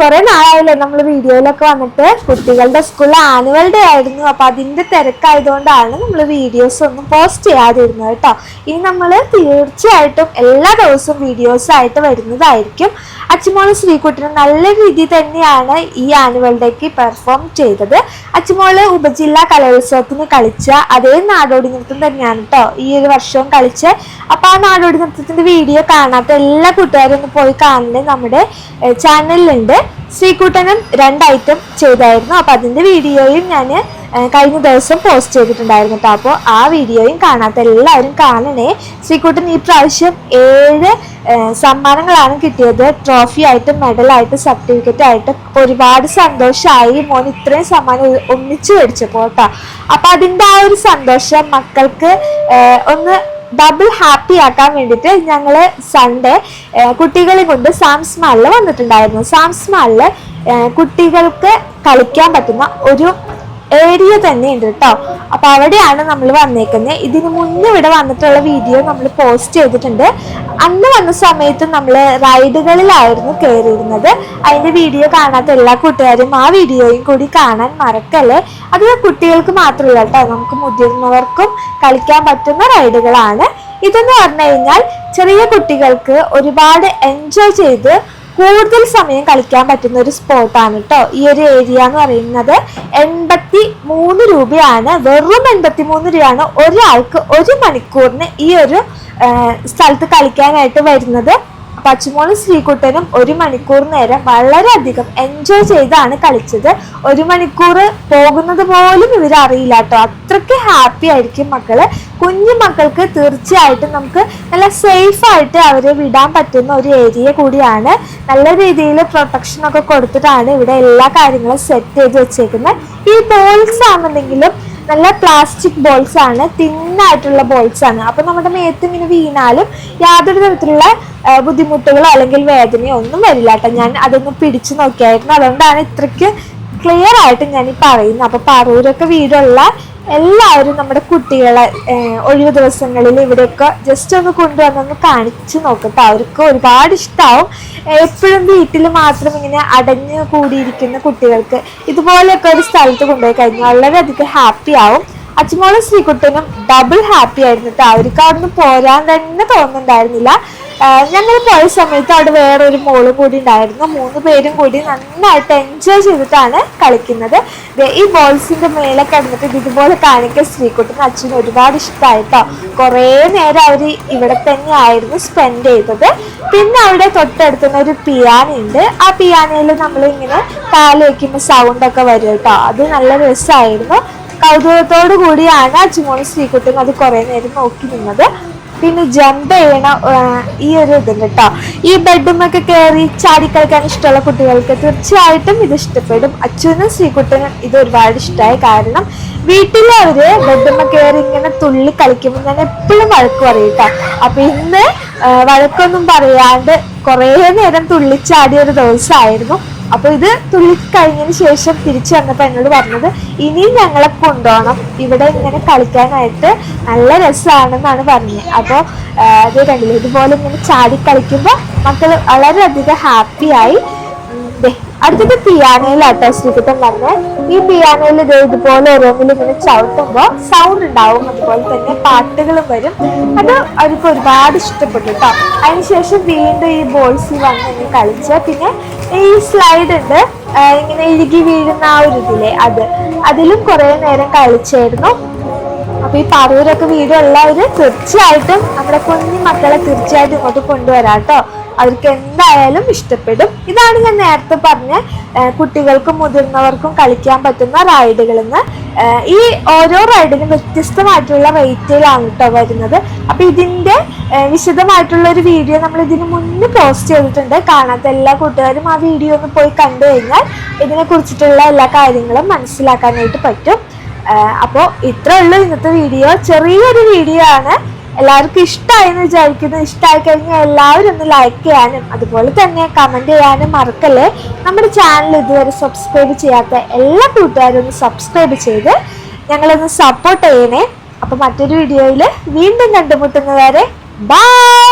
കുറെ നാളായില്ലേ നമ്മൾ വീഡിയോയിലൊക്കെ വന്നിട്ട്. കുട്ടികളുടെ സ്കൂൾ ആനുവൽ ഡേ ആയിരുന്നു. അപ്പൊ അതിന്റെ തിരക്കായതുകൊണ്ടാണ് നമ്മൾ വീഡിയോസ് ഒന്നും പോസ്റ്റ് ചെയ്യാതിരുന്നത് കേട്ടോ. ഇനി നമ്മൾ തീർച്ചയായിട്ടും എല്ലാ ദിവസവും വീഡിയോസ് ആയിട്ട് വരുന്നതായിരിക്കും. അച്ചുമോൾ ശ്രീകുട്ടനും നല്ല രീതിയിൽ തന്നെയാണ് ഈ ആനുവൽ ഡേക്ക് പെർഫോം ചെയ്തത്. അച്ചുമോൾ ഉപജില്ലാ കലോത്സവത്തിന് കളിച്ച അതേ നാടോടി നൃത്തം തന്നെയാണ് കേട്ടോ ഈ ഒരു വർഷവും കളിച്ച് അപ്പൊ ആ നാടോടി നൃത്തത്തിന്റെ വീഡിയോ കാണാത്ത എല്ലാ കൂട്ടുകാരും ഒന്ന് പോയി കാണുന്നത് നമ്മുടെ ചാനലിലുണ്ട് ശ്രീകുട്ടനും രണ്ട് ഐറ്റം ചെയ്തായിരുന്നു. അപ്പൊ അതിന്റെ വീഡിയോയും ഞാൻ കഴിഞ്ഞ ദിവസം പോസ്റ്റ് ചെയ്തിട്ടുണ്ടായിരുന്നു കേട്ടോ അപ്പോൾ ആ വീഡിയോയും കാണാത്ത എല്ലാവരും കാണണേ. ശ്രീകുട്ടൻ ഈ പ്രാവശ്യം ഏഴ് സമ്മാനങ്ങളാണ് കിട്ടിയത്. ട്രോഫി ആയിട്ട് മെഡലായിട്ട് സർട്ടിഫിക്കറ്റ് ആയിട്ട് ഒരുപാട് സന്തോഷമായി മോൻ ഇത്രയും സമ്മാനം ഒന്നിച്ച് മേടിച്ചപ്പോൾ കേട്ടോ അപ്പൊ അതിന്റെ ആ ഒരു സന്തോഷം മക്കൾക്ക് ഒന്ന് ഡബിൾ ഹാപ്പി ആക്കാൻ വേണ്ടിയിട്ട് ഞങ്ങൾ സൺഡേ കുട്ടികളെ കൊണ്ട് സാംസ് മാളിൽ വന്നിട്ടുണ്ടായിരുന്നു. സാംസ് മാളിൽ കുട്ടികൾക്ക് കളിക്കാൻ പറ്റുന്ന ഒരു ഏരിയ തന്നെ ഉണ്ട് കേട്ടോ. അപ്പൊ അവിടെയാണ് നമ്മൾ വന്നേക്കുന്നത് ഇതിന് മുന്നേ ഇവിടെ വന്നിട്ടുള്ള വീഡിയോ നമ്മൾ പോസ്റ്റ് ചെയ്തിട്ടുണ്ട്. അന്ന് വന്ന സമയത്ത് നമ്മൾ റൈഡുകളിലായിരുന്നു കയറിയിരുന്നത് അതിന്റെ വീഡിയോ കാണാത്ത എല്ലാ കൂട്ടുകാരും ആ വീഡിയോയും കൂടി കാണാൻ മറക്കല്ലേ? അത് കുട്ടികൾക്ക് മാത്രമല്ല കേട്ടോ. നമുക്ക് മുതിർന്നവർക്കും കളിക്കാൻ പറ്റുന്ന റൈഡുകളാണ്. ഇതെന്ന് പറഞ്ഞു കഴിഞ്ഞാൽ ചെറിയ കുട്ടികൾക്ക് ഒരുപാട് എൻജോയ് ചെയ്ത് കൂടുതൽ സമയം കളിക്കാൻ പറ്റുന്ന ഒരു സ്പോട്ടാണ് കേട്ടോ ഈ ഒരു ഏരിയ എന്ന് പറയുന്നത് എൺപത്തി മൂന്ന് രൂപയാണ്. വെറും എൺപത്തി മൂന്ന് രൂപയാണ്. ഒരാൾക്ക് ഒരു മണിക്കൂറിന് ഈ ഒരു സ്ഥലത്ത് കളിക്കാനായിട്ട് വരുന്നത്. പച്ചുമോളും ശ്രീകുട്ടനും ഒരു മണിക്കൂർ നേരം വളരെയധികം എൻജോയ് ചെയ്താണ് കളിച്ചത്. ഒരു മണിക്കൂർ പോകുന്നത് പോലും ഇവർ അറിയില്ല കേട്ടോ അത്രയ്ക്ക് ഹാപ്പി ആയിരിക്കും മക്കൾ. കുഞ്ഞു മക്കൾക്ക് തീർച്ചയായിട്ടും നമുക്ക് നല്ല സേഫ് ആയിട്ട് അവരെ വിടാൻ പറ്റുന്ന ഒരു ഏരിയ കൂടിയാണ്. നല്ല രീതിയിൽ പ്രൊട്ടക്ഷൻ ഒക്കെ കൊടുത്തിട്ടാണ് ഇവിടെ എല്ലാ കാര്യങ്ങളും സെറ്റ് ചെയ്ത് വെച്ചേക്കുന്നത്. ഈ ബോൾസ് ആണെന്നുണ്ടെങ്കിലും നല്ല പ്ലാസ്റ്റിക് ബോൾസ് ആണ് തിന്നായിട്ടുള്ള ബോൾസ് ആണ്. അപ്പൊ നമ്മുടെ മേത്ത് ഇങ്ങനെ വീണാലും യാതൊരു തരത്തിലുള്ള ബുദ്ധിമുട്ടുകളോ അല്ലെങ്കിൽ വേദനയോ ഒന്നും വരില്ല കേട്ടോ. ഞാൻ അതൊന്ന് പിടിച്ചു നോക്കിയായിരുന്നു. അതുകൊണ്ടാണ് ഇത്രയ്ക്ക് ക്ലിയർ ആയിട്ട് ഞാൻ ഈ പറയുന്നത്. അപ്പൊ പറൂരൊക്കെ വീടുള്ള എല്ലാവരും നമ്മുടെ കുട്ടികളെ ഒഴിവ് ദിവസങ്ങളിൽ ഇവിടെയൊക്കെ ജസ്റ്റ് ഒന്ന് കൊണ്ടുവന്നൊന്ന് കാണിച്ചു നോക്കട്ടെ. അവർക്ക് ഒരുപാട് ഇഷ്ടമാവും എപ്പോഴും വീട്ടിൽ മാത്രം ഇങ്ങനെ അടഞ്ഞു കൂടിയിരിക്കുന്ന കുട്ടികൾക്ക് ഇതുപോലെയൊക്കെ ഒരു സ്ഥലത്ത് കൊണ്ടുപോയി കഴിഞ്ഞാൽ വളരെയധികം ഹാപ്പി ആവും. അച്ഛമോളും ശ്രീകുട്ടനും ഡബിൾ ഹാപ്പി ആയിരുന്നിട്ട് കേട്ടോ അവർക്ക് അവിടുന്ന് പോരാൻ തന്നെ തോന്നുന്നുണ്ടായിരുന്നില്ല. ഞങ്ങൾ പോയ സമയത്ത് അവിടെ വേറെ ഒരു മോൾ കൂടി ഉണ്ടായിരുന്നു. മൂന്ന് പേരും കൂടി നന്നായിട്ട് എൻജോയ് ചെയ്തിട്ടാണ് കളിക്കുന്നത്. ഈ ബോൾസിന്റെ മേലെ കിടന്നിട്ട് ഇത് ഇതുപോലെ കാണിക്കാൻ സ്ത്രീക്കുട്ടിന് അച്ഛന് ഒരുപാട് ഇഷ്ടമായിട്ടോ കുറേ നേരം അവർ ഇവിടെ തന്നെ ആയിരുന്നു സ്പെൻഡ് ചെയ്തത്. പിന്നെ അവിടെ തൊട്ടടുത്തുന്ന ഒരു പിയാനോ ഉണ്ട്. ആ പിയാനോയിൽ നമ്മൾ ഇങ്ങനെ വയ്ക്കുമ്പോൾ സൗണ്ട് ഒക്കെ വരും കേട്ടോ. അത് നല്ല രസമായിരുന്നു കൗതുകത്തോടു കൂടിയാണ് അച്ചുമോളും ശ്രീകുട്ടനും അത് കുറേ നേരം നോക്കി നിന്നത്. പിന്നെ ജമ്പ് ചെയ്യണ ഈ ഒരു ഇതുണ്ട് കേട്ടോ ഈ ബെഡുമൊക്കെ കയറി ചാടി കളിക്കാൻ ഇഷ്ടമുള്ള കുട്ടികൾക്ക് തീർച്ചയായിട്ടും ഇത് ഇഷ്ടപ്പെടും. അച്ഛനും ശ്രീകുട്ടനും ഇത് ഒരുപാട് ഇഷ്ടമായി കാരണം വീട്ടിൽ അവർ ബെഡുമ കയറി ഇങ്ങനെ തുള്ളി കളിക്കുമ്പോൾ ഞാൻ എപ്പോഴും വഴക്ക് പറയും അപ്പൊ ഇന്ന് വഴക്കൊന്നും പറയാണ്ട് കുറേ നേരം തുള്ളിച്ചാടിയ ഒരു ദിവസമായിരുന്നു അപ്പൊ ഇത് തുള്ളി കഴിഞ്ഞതിന് ശേഷം തിരിച്ചു വന്നപ്പോ എന്നോട് പറഞ്ഞത് ഇനിയും ഞങ്ങളെ കൊണ്ടുപോകണം. ഇവിടെ ഇങ്ങനെ കളിക്കാനായിട്ട് നല്ല രസമാണെന്നാണ് പറഞ്ഞത്. അപ്പോൾ അത് കണ്ടില്ല? ഇതുപോലെ ഇങ്ങനെ ചാടി കളിക്കുമ്പോൾ മക്കൾ വളരെയധികം ഹാപ്പിയായി അടുത്തത് പിയാനോയിലാട്ടോ ശ്രീകുട്ടൻ പറഞ്ഞത് ഈ പിയാനോയിൽ ഇത് ഇതുപോലെ റൂമിൽ ഇങ്ങനെ ചവിട്ടുമ്പോൾ സൗണ്ട് ഉണ്ടാവും അതുപോലെ തന്നെ പാട്ടുകളും വരും. അത് അവർക്ക് ഒരുപാട് ഇഷ്ടപ്പെട്ടു കേട്ടോ. അതിനുശേഷം വീണ്ടും ഈ ബോൾസിൽ വന്ന് ഇങ്ങനെ കളിച്ച് പിന്നെ ഈ സ്ലൈഡ് ഉണ്ട്. ഇങ്ങനെ ഇഴുകി വീഴുന്ന ആ ഒരു ഇതിലെ അത്. അതിലും കുറേ നേരം കളിച്ചായിരുന്നു. അപ്പൊ ഈ പറയൂരൊക്കെ വീടുള്ളവര് തീർച്ചയായിട്ടും നമ്മുടെ കുഞ്ഞു മക്കളെ തീർച്ചയായിട്ടും ഇങ്ങോട്ട് കൊണ്ടുവരാം കേട്ടോ. അവർക്ക് എന്തായാലും ഇഷ്ടപ്പെടും. ഇതാണ് ഞാൻ നേരത്തെ പറഞ്ഞ കുട്ടികൾക്കും മുതിർന്നവർക്കും കളിക്കാൻ പറ്റുന്ന റൈഡുകൾ എന്ന് ഈ ഓരോ റൈഡിനും വ്യത്യസ്തമായിട്ടുള്ള റേറ്റിലാണ് കേട്ടോ വരുന്നത്. അപ്പം ഇതിന്റെ വിശദമായിട്ടുള്ള ഒരു വീഡിയോ നമ്മൾ ഇതിന് മുന്നേ പോസ്റ്റ് ചെയ്തിട്ടുണ്ട്. കാണാത്ത എല്ലാ കൂട്ടുകാരും ആ വീഡിയോ ഒന്ന് പോയി കണ്ടു കഴിഞ്ഞാൽ ഇതിനെ കുറിച്ചിട്ടുള്ള എല്ലാ കാര്യങ്ങളും മനസ്സിലാക്കാനായിട്ട് പറ്റും. അപ്പോൾ ഇത്രയുള്ളൂ ഇന്നത്തെ വീഡിയോ. ചെറിയൊരു വീഡിയോ ആണ്. എല്ലാവർക്കും ഇഷ്ടമായെന്ന് വിചാരിക്കുന്നു. ഇഷ്ടമായി കഴിഞ്ഞാൽ എല്ലാവരും ഒന്ന് ലൈക്ക് ചെയ്യാനും അതുപോലെ തന്നെ കമന്റ് ചെയ്യാനും മറക്കല്ലേ. നമ്മുടെ ചാനൽ ഇതുവരെ സബ്സ്ക്രൈബ് ചെയ്യാത്ത എല്ലാ കൂട്ടുകാരും ഒന്ന് സബ്സ്ക്രൈബ് ചെയ്ത് ഞങ്ങളൊന്ന് സപ്പോർട്ട് ചെയ്യണേ. അപ്പോൾ മറ്റൊരു വീഡിയോയിൽ വീണ്ടും കണ്ടുമുട്ടുന്നവരെ ബൈ